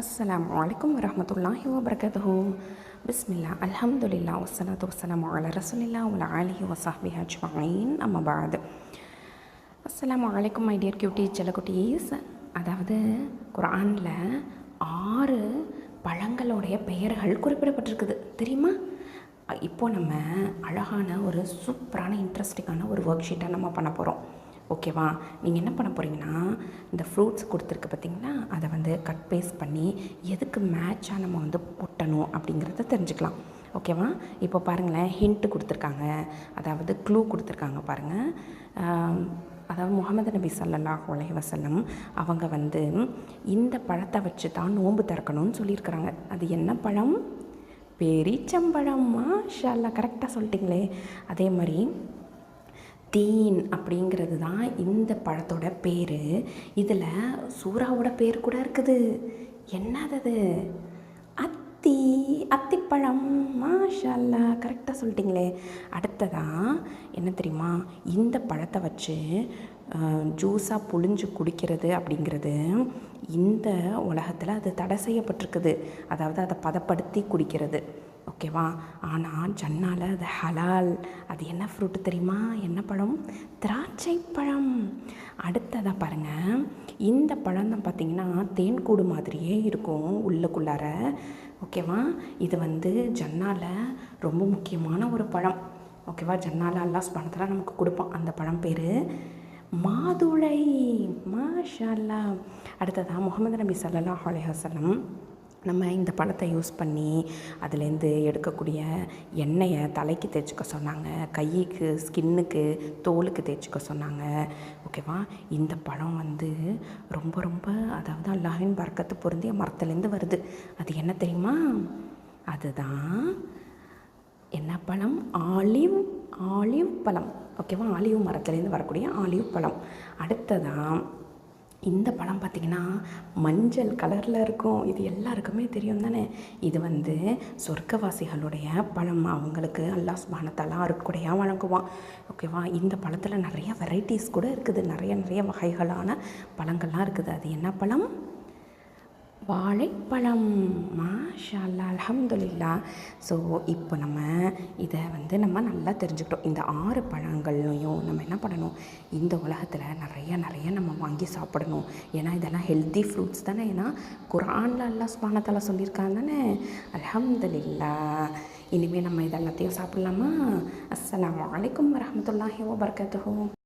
அஸ்லாம் வலைக்கம் வரமத்துல்லாஹி வபர்கதூ பிஸ்மில்லா அலமதுல்லா வசலாத்து வசலாம் அல ரசுலில்லா உல அலிஹி வசாஹி அஜ்மாயின் அம்மபாத் அஸ்லாம் வலைக்கம் மை டியர் கியூட்டி செல்லக்குட்டீஸ் அதாவது குரானில் ஆறு பழங்களுடைய பெயர்கள் குறிப்பிடப்பட்டிருக்குது. தெரியுமா? இப்போது நம்ம அழகான ஒரு சூப்பரான இன்ட்ரெஸ்டிங்கான ஒரு ஒர்க் ஷீட்டை நம்ம பண்ண போகிறோம் ஓகேவா? நீங்கள் என்ன பண்ண போகிறீங்கன்னா இந்த ஃப்ரூட்ஸ் கொடுத்துருக்கு பார்த்தீங்கன்னா அதை வந்து கட் பேஸ்ட் பண்ணி எதுக்கு மேட்சாக நம்ம வந்து ஒட்டணும் அப்படிங்கிறத தெரிஞ்சுக்கலாம். ஓகேவா? இப்போ பாருங்களேன் ஹிண்ட்டு கொடுத்துருக்காங்க. அதாவது க்ளூ கொடுத்துருக்காங்க பாருங்கள் அதாவது முகமது நபி சல்லாஹ் அலைஹி அவங்க வந்து இந்த பழத்தை வச்சு தான் நோன்பு திறக்கணும்னு சொல்லியிருக்கிறாங்க. அது என்ன பழம்? பெரிச்சம்பழம் மாஷா கரெக்டாக சொல்லிட்டீங்களே. அதே மாதிரி தீன் அப்படிங்கிறது தான் இந்த பழத்தோட பேர். இதில் சூறாவோட பேர் கூட இருக்குது. என்னது அது அத்தி அத்திப்பழம். மாஷல்லா கரெக்டாக சொல்லிட்டீங்களே. அடுத்ததான் என்ன தெரியுமா? இந்த பழத்தை வச்சு ஜூஸாக புழிஞ்சு குடிக்கிறது அப்படிங்கிறது இந்த உலகத்தில் அது தடை செய்யப்பட்டிருக்குது. அதாவது அதை பதப்படுத்தி குடிக்கிறது. ஓகேவா ஆனால் ஜன்னால் அது ஹலால். அது என்ன ஃப்ரூட்டு தெரியுமா? என்ன பழம்? திராட்சை பழம் அடுத்ததாக பாருங்கள் இந்த பழம் தான் பார்த்தீங்கன்னா தேன்கூடு மாதிரியே இருக்கும் உள்ளுக்குள்ளார. ஓகேவா இது வந்து ஜன்னால ரொம்ப முக்கியமான ஒரு பழம். ஓகேவா ஜன்னால அல்லாஹ் பணத்தில் நமக்கு கொடுப்பான் அந்த பழம் பேர் மாதுளை. மாஷா அல்லாஹ் அடுத்ததாக முகமது நபி சல்லா அலைஹி நம்ம இந்த பழத்தை யூஸ் பண்ணி அதுலேருந்து எடுக்கக்கூடிய எண்ணெயை தலைக்கு தேய்ச்சிக்க சொன்னாங்க. கைக்கு ஸ்கின்னுக்கு தோலுக்கு தேய்ச்சிக்க சொன்னாங்க. ஓகேவா? இந்த பழம் வந்து ரொம்ப ரொம்ப அதாவது அல்லாஹின் பறக்கத்து பொருந்திய மரத்துலேருந்து வருது. அது என்ன தெரியுமா? அதுதான் என்ன பழம்? ஆலிவ் ஆலிவ் பழம். ஓகேவா? ஆலிவ் மரத்துலேருந்து வரக்கூடிய ஆலிவ் பழம். அடுத்ததான் இந்த பழம் பார்த்திங்கன்னா மஞ்சள் கலரில் இருக்கும். இது எல்லாருக்குமே தெரியும் தானே? இது வந்து சொர்க்கவாசிகளுடைய பழம். அவங்களுக்கு அல்லாஹ் பானத்தெல்லாம் அருட்கொடையாக வழங்குவான். ஓகேவா இந்த பழத்தில் நிறைய வெரைட்டிஸ் கூட இருக்குது. நிறைய நிறைய வகைகளான பழங்கள்லாம் இருக்குது. அது என்ன பழம்? வாழைப்பழம். மாஷா அலமதுல்லா அல்ஹம்துலில்லா. ஸோ இப்போ நம்ம இதை வந்து நம்ம நல்லா தெரிஞ்சுக்கிட்டோம். இந்த ஆறு பழங்கள்லையும் நம்ம என்ன பண்ணணும்? இந்த உலகத்தில் நிறைய நிறைய நம்ம வாங்கி சாப்பிடணும். ஏன்னா இதெல்லாம் ஹெல்த்தி ஃப்ரூட்ஸ் தானே. ஏன்னா குரான்ல எல்லாம் சுபானத்தால் சொல்லியிருக்காங்க தானே? அலமதுல்லா இனிமேல் நம்ம இதெல்லாத்தையும் சாப்பிட்லாமா? அஸ்ஸலாமு அலைக்கும் வரஹ்மத்துல்லாஹி வபரகாத்துஹு.